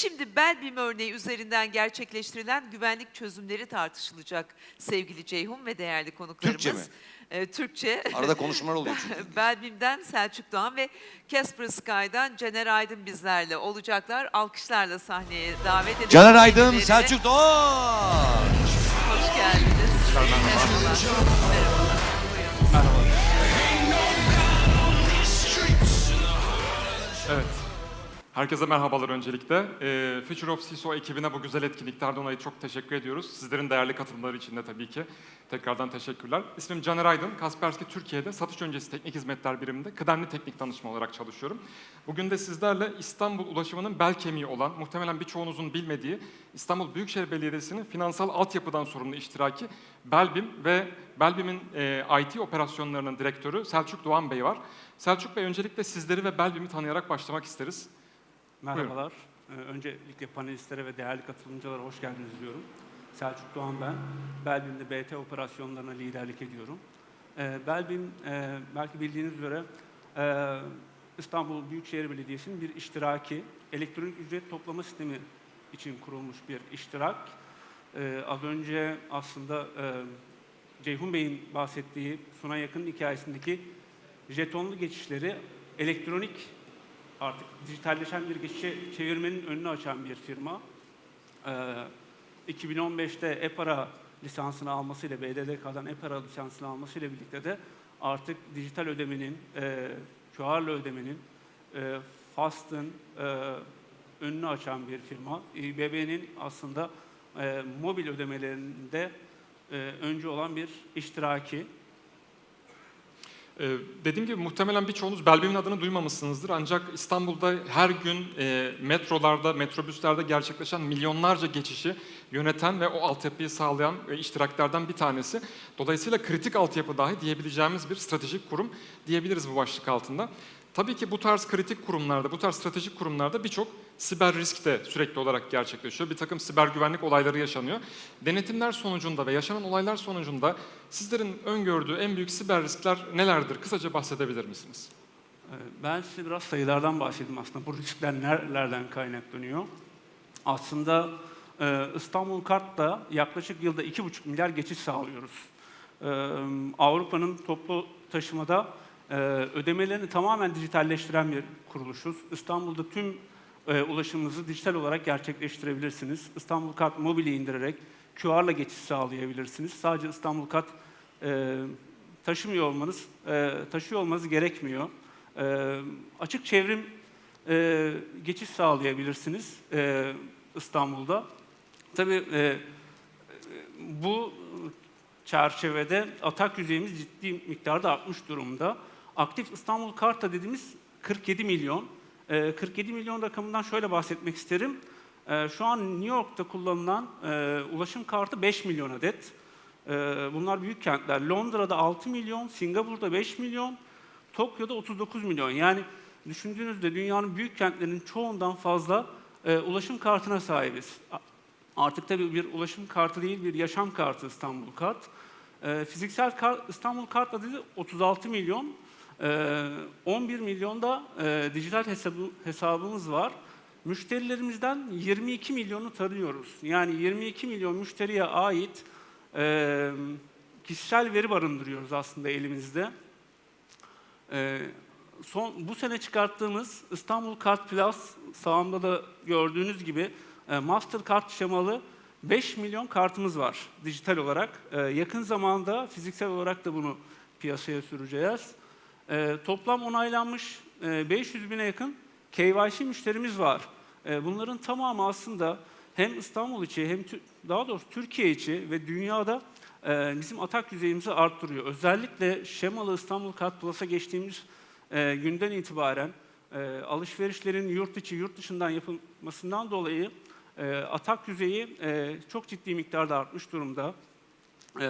Şimdi Belbim örneği üzerinden gerçekleştirilen güvenlik çözümleri tartışılacak sevgili Ceyhun ve değerli konuklarımız. Türkçe mi? Ee, Türkçe. Arada konuşmalar oluyor çünkü. Belbim'den Selçuk Doğan ve Casper Sky'dan Caner Aydın bizlerle olacaklar. Alkışlarla sahneye davet edelim. Caner Aydın. Selçuk Doğan. Hoş geldiniz. Merhabalar. Merhabalar. Evet. Herkese merhabalar öncelikle. Ee, Future of CISO ekibine bu güzel etkinliklerden dolayı çok teşekkür ediyoruz. Sizlerin değerli katılımları için de tabii ki tekrardan teşekkürler. İsmim Caner Aydın. Kaspersky Türkiye'de satış öncesi teknik hizmetler biriminde kıdemli teknik danışma olarak çalışıyorum. Bugün de sizlerle İstanbul ulaşımının bel kemiği olan, muhtemelen birçoğunuzun bilmediği İstanbul Büyükşehir Belediyesi'nin finansal altyapıdan sorumlu iştiraki Belbim ve Belbim'in e, IT operasyonlarının direktörü Selçuk Doğan Bey var. Selçuk Bey öncelikle sizleri ve Belbim'i tanıyarak başlamak isteriz. Merhabalar. Ee, Öncelikle panelistlere ve değerli katılımcılara hoş geldiniz diyorum. Selçuk Doğan ben. Belbim'de BT operasyonlarına liderlik ediyorum. Ee, Belbim, e, belki bildiğiniz üzere e, İstanbul Büyükşehir Belediyesi'nin bir iştiraki, elektronik ücret toplama sistemi için kurulmuş bir iştirak. Ee, Az önce aslında e, Ceyhun Bey'in bahsettiği Suna Yakın hikayesindeki jetonlu geçişleri elektronik artık dijitalleşen bir geçişe çevirmenin önünü açan bir firma. Ee, 2015'te EPARA lisansını almasıyla, BDDK'dan EPARA lisansını almasıyla birlikte de artık dijital ödemenin, e, QR'la ödemenin, e, FAST'ın e, önünü açan bir firma. İBB'nin aslında e, mobil ödemelerinde e, öncü olan bir iştiraki. Ee, dediğim gibi muhtemelen birçoğunuz Belbim'in adını duymamışsınızdır. Ancak İstanbul'da her gün e, metrolarda, metrobüslerde gerçekleşen milyonlarca geçişi yöneten ve o altyapıyı sağlayan e, iştiraklerden bir tanesi. Dolayısıyla kritik altyapı dahi diyebileceğimiz bir stratejik kurum diyebiliriz bu başlık altında. Tabii ki bu tarz kritik kurumlarda, bu tarz stratejik kurumlarda birçok siber risk de sürekli olarak gerçekleşiyor. Bir takım siber güvenlik olayları yaşanıyor. Denetimler sonucunda ve yaşanan olaylar sonucunda sizlerin öngördüğü en büyük siber riskler nelerdir? Kısaca bahsedebilir misiniz? Ee, Ben size biraz sayılardan bahsedeyim aslında. Bu riskler nerelerden kaynaklanıyor? Aslında e, İstanbul Kart'ta yaklaşık yılda 2,5 milyar geçiş sağlıyoruz. Ee, Avrupa'nın toplu taşımada e, ödemelerini tamamen dijitalleştiren bir kuruluşuz. İstanbul'da tüm e, ulaşımınızı dijital olarak gerçekleştirebilirsiniz. İstanbul Kart mobili indirerek QR'la geçiş sağlayabilirsiniz. Sadece İstanbul Kart e, taşımıyor olmanız, e, taşıyor olmanız gerekmiyor. Açık çevrim geçiş sağlayabilirsiniz İstanbul'da. Tabii bu çerçevede atak yüzeyimiz ciddi miktarda artmış durumda. Aktif İstanbul Karta dediğimiz 47 milyon. E, 47 milyon rakamından şöyle bahsetmek isterim. E, şu an New York'ta kullanılan e, ulaşım kartı 5 milyon adet. E, bunlar büyük kentler. Londra'da 6 milyon, Singapur'da 5 milyon, Tokyo'da 39 milyon. Yani düşündüğünüzde dünyanın büyük kentlerinin çoğundan fazla e, ulaşım kartına sahibiz. Artık tabii bir ulaşım kartı değil, bir yaşam kartı İstanbul Kart. E, fiziksel kart, İstanbul Kart adı 36 milyon. E, 11 milyon da e, dijital hesabı, hesabımız var. Müşterilerimizden 22 milyonu tanıyoruz. Yani 22 milyon müşteriye ait e, kişisel veri barındırıyoruz aslında elimizde. Ee, son bu sene çıkarttığımız İstanbul Kart Plus sağımda da gördüğünüz gibi e, Mastercard şemalı 5 milyon kartımız var dijital olarak. Ee, yakın zamanda fiziksel olarak da bunu piyasaya süreceğiz. Ee, toplam onaylanmış e, 500 bine yakın KYC müşterimiz var. E, bunların tamamı aslında hem İstanbul içi hem daha doğrusu Türkiye içi ve dünyada e, bizim atak yüzeyimizi arttırıyor. Özellikle şemalı İstanbul Kart Plus'a geçtiğimiz e, günden itibaren e, alışverişlerin yurt içi yurt dışından yapılmasından dolayı e, atak yüzeyi e, çok ciddi miktarda artmış durumda. E,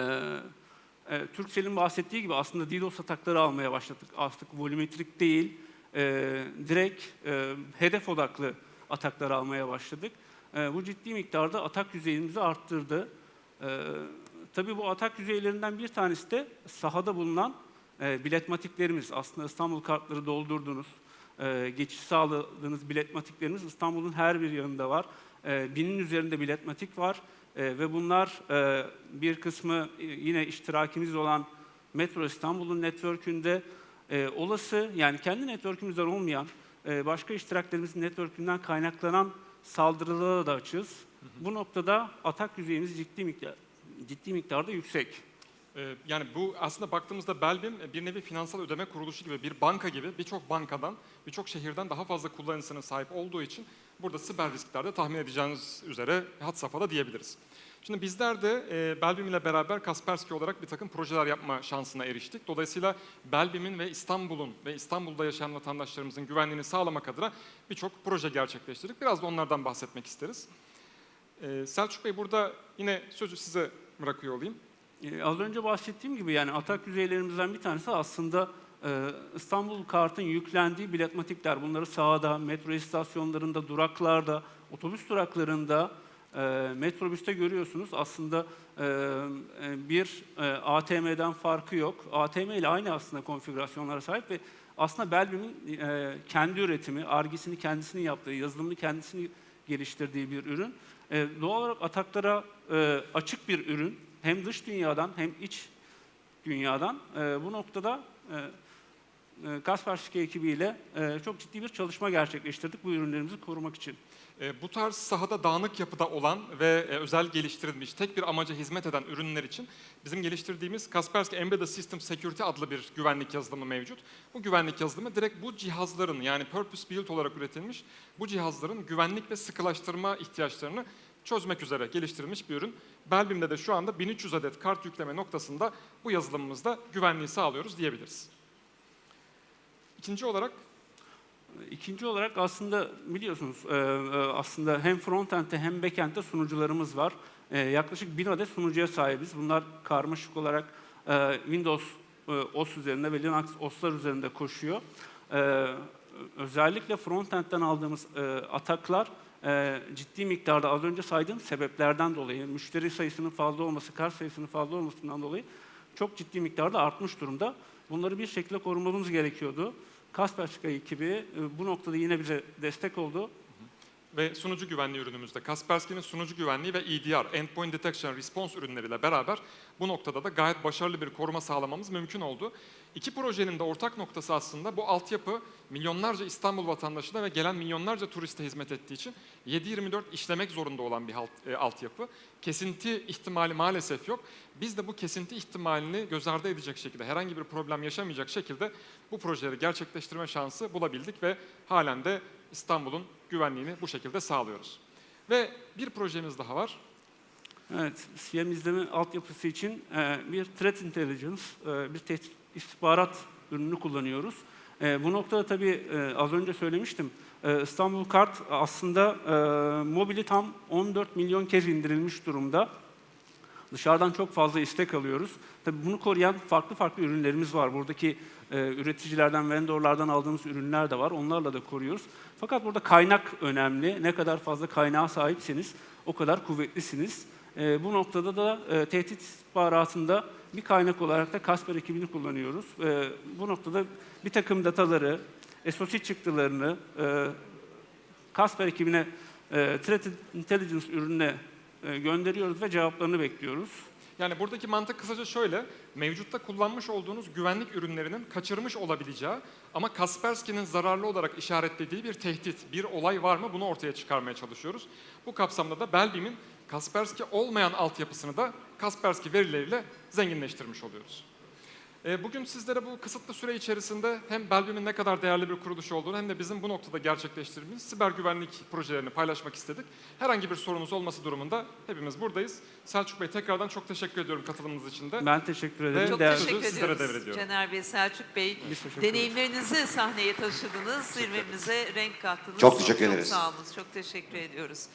e, Turkcell'in bahsettiği gibi aslında DDoS atakları almaya başladık. Artık volümetrik değil, e, direkt e, hedef odaklı ataklar almaya başladık. E, bu ciddi miktarda atak yüzeyimizi arttırdı. E, tabii bu atak yüzeylerinden bir tanesi de sahada bulunan e, biletmatiklerimiz. Aslında İstanbul kartları doldurdunuz. e, geçiş sağladığınız biletmatiklerimiz İstanbul'un her bir yanında var. E, binin üzerinde biletmatik var E, ve bunlar e, bir kısmı e, yine iştirakimiz olan Metro İstanbul'un network'ünde e, olası yani kendi network'ümüzden olmayan e, başka iştiraklerimizin network'ünden kaynaklanan saldırılara da açığız. Bu noktada atak yüzeyimiz ciddi miktar ciddi miktarda yüksek. Ee, Yani bu aslında baktığımızda Belbim e, bir nevi finansal ödeme kuruluşu gibi, bir banka gibi birçok bankadan, birçok şehirden daha fazla kullanıcısına sahip olduğu için burada siber risklerde tahmin edeceğiniz üzere had safhada diyebiliriz. Şimdi bizler de e, Belbim ile beraber Kaspersky olarak bir takım projeler yapma şansına eriştik. Dolayısıyla Belbim'in ve İstanbul'un ve İstanbul'da yaşayan vatandaşlarımızın güvenliğini sağlamak adına birçok proje gerçekleştirdik. Biraz da onlardan bahsetmek isteriz. Ee, Selçuk Bey burada yine sözü size bırakıyor olayım. Ee, az önce bahsettiğim gibi yani atak yüzeylerimizden bir tanesi aslında e, İstanbul Kart'ın yüklendiği biletmatikler. Bunları sahada, metro istasyonlarında, duraklarda, otobüs duraklarında, e, metrobüste görüyorsunuz. Aslında e, e, bir ATM'den farkı yok. ATM ile aynı aslında konfigürasyonlara sahip ve aslında Belbim'in kendi üretimi, argisini kendisinin yaptığı, yazılımını kendisini geliştirdiği bir ürün. Doğal olarak ataklara açık bir ürün. Hem dış dünyadan hem iç dünyadan. Bu noktada e, e, Kaspersky ekibiyle e, çok ciddi bir çalışma gerçekleştirdik bu ürünlerimizi korumak için. E, bu tarz sahada dağınık yapıda olan ve özel geliştirilmiş, tek bir amaca hizmet eden ürünler için bizim geliştirdiğimiz Kaspersky Embedded System Security adlı bir güvenlik yazılımı mevcut. Bu güvenlik yazılımı direkt bu cihazların yani purpose built olarak üretilmiş bu cihazların güvenlik ve sıkılaştırma ihtiyaçlarını çözmek üzere geliştirilmiş bir ürün. Belbim'de de şu anda 1300 adet kart yükleme noktasında bu yazılımımızda güvenliği sağlıyoruz diyebiliriz. İkinci olarak İkinci olarak aslında biliyorsunuz e, e, aslında hem frontend'de hem backend'de sunucularımız var. E, Yaklaşık 1000 adet sunucuya sahibiz. Bunlar karmaşık olarak Windows OS üzerinde ve Linux OS'lar üzerinde koşuyor. Özellikle frontend'den aldığımız ataklar ciddi miktarda az önce saydığım sebeplerden dolayı, müşteri sayısının fazla olması, kart sayısının fazla olmasından dolayı çok ciddi miktarda artmış durumda. Bunları bir şekilde korumamız gerekiyordu. Kaspersky ekibi e, bu noktada yine bize destek oldu. Ve sunucu güvenliği ürünümüzde Kaspersky'nin sunucu güvenliği ve EDR, Endpoint Detection Response ürünleriyle beraber bu noktada da gayet başarılı bir koruma sağlamamız mümkün oldu. İki projenin de ortak noktası aslında bu altyapı milyonlarca İstanbul vatandaşına ve gelen milyonlarca turiste hizmet ettiği için 7-24 işlemek zorunda olan bir halt- e, altyapı. Kesinti ihtimali maalesef yok. Biz de bu kesinti ihtimalini göz ardı edecek şekilde, herhangi bir problem yaşamayacak şekilde bu projeleri gerçekleştirme şansı bulabildik ve halen de İstanbul'un güvenliğini bu şekilde sağlıyoruz. Ve bir projemiz daha var. Evet, CM izleme altyapısı için e, bir threat intelligence, e, bir tehdit istihbarat ürününü kullanıyoruz. E, bu noktada tabii az önce söylemiştim, İstanbul Kart aslında mobili tam 14 milyon kez indirilmiş durumda. Dışarıdan çok fazla istek alıyoruz. Tabii bunu koruyan farklı farklı ürünlerimiz var. Buradaki e, üreticilerden, vendorlardan aldığımız ürünler de var. Onlarla da koruyoruz. Fakat burada kaynak önemli. Ne kadar fazla kaynağa sahipseniz o kadar kuvvetlisiniz. E, bu noktada da e, tehdit istihbaratında bir kaynak olarak da Kasper ekibini kullanıyoruz. E, bu noktada bir takım dataları, SOC çıktılarını e, Kasper ekibine e, Threat Intelligence ürününe gönderiyoruz ve cevaplarını bekliyoruz. Yani buradaki mantık kısaca şöyle, mevcutta kullanmış olduğunuz güvenlik ürünlerinin kaçırmış olabileceği ama Kaspersky'nin zararlı olarak işaretlediği bir tehdit, bir olay var mı bunu ortaya çıkarmaya çalışıyoruz. Bu kapsamda da Belbim'in Kaspersky olmayan altyapısını da Kaspersky verileriyle zenginleştirmiş oluyoruz. E, Bugün sizlere bu kısıtlı süre içerisinde hem Belbim'in ne kadar değerli bir kuruluş olduğunu hem de bizim bu noktada gerçekleştirdiğimiz siber güvenlik projelerini paylaşmak istedik. Herhangi bir sorunuz olması durumunda hepimiz buradayız. Selçuk Bey tekrardan çok teşekkür ediyorum katılımınız için de. Ben teşekkür ederim. Çok Değerli- teşekkür sizlere ediyoruz. devrediyorum. Cener Bey, Selçuk Bey. Biz teşekkür ederiz. Deneyimlerinizi sahneye taşıdınız, zirvemize renk kattınız. Çok teşekkür ederiz. Çok sağ olun, çok teşekkür ediyoruz.